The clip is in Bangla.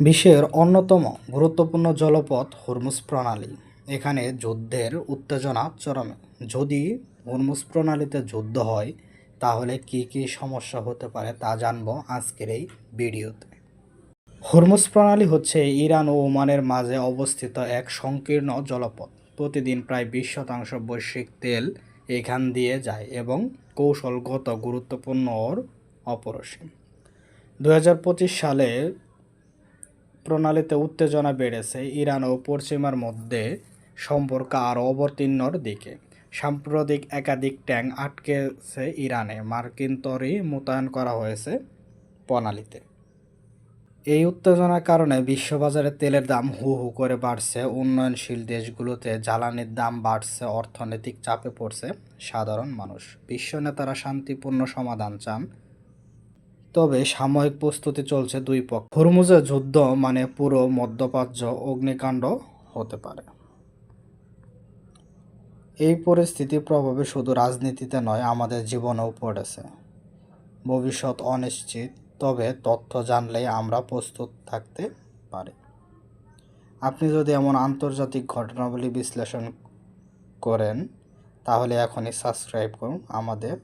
বিশ্বের অন্যতম গুরুত্বপূর্ণ জলপথ হরমুজ প্রণালী। এখানে যুদ্ধের উত্তেজনা চরমে। যদি হরমুজ প্রণালীতে যুদ্ধ হয়, তাহলে কি কি সমস্যা হতে পারে তা জানব আজকের এই ভিডিওতে। হরমুজ প্রণালী হচ্ছে ইরান ও ওমানের মাঝে অবস্থিত এক সংকীর্ণ জলপথ। প্রতিদিন প্রায় বিশ শতাংশ বৈশ্বিক তেল এখান দিয়ে যায় এবং কৌশলগত গুরুত্বপূর্ণ ওর অপরসীম। দু সালে প্রণালীতে উত্তেজনা বেড়েছে ইরান ও পশ্চিমার মধ্যে সম্পর্ক আরও অবতীর্ণর দিকে। সাম্প্রতিক একাধিক ট্যাঙ্ক আটকেছে ইরানে, মার্কিন তরী মোতায়েন করা হয়েছে প্রণালীতে। এই উত্তেজনার কারণে বিশ্ববাজারে তেলের দাম হু হু করে বাড়ছে, উন্নয়নশীল দেশগুলোতে জ্বালানির দাম বাড়ছে, অর্থনৈতিক চাপে পড়ছে সাধারণ মানুষ। বিশ্ব নেতারা শান্তিপূর্ণ সমাধান চান তবে সাময়িক প্রস্তুতি চলছে দুই পক্ষ। হরমুজে যুদ্ধ মানে পুরো মধ্যপ্রাচ্য অগ্নিকাণ্ড হতে পারে। এই পরিস্থিতির প্রভাবে শুধু রাজনীতিতে নয়, আমাদের জীবনেও পড়েছে। ভবিষ্যৎ অনিশ্চিত, তবে তথ্য জানলেই আমরা প্রস্তুত থাকতে পারি। আপনি যদি এমন আন্তর্জাতিক ঘটনাবলী বিশ্লেষণ করেন, তাহলে এখনই সাবস্ক্রাইব করুন আমাদের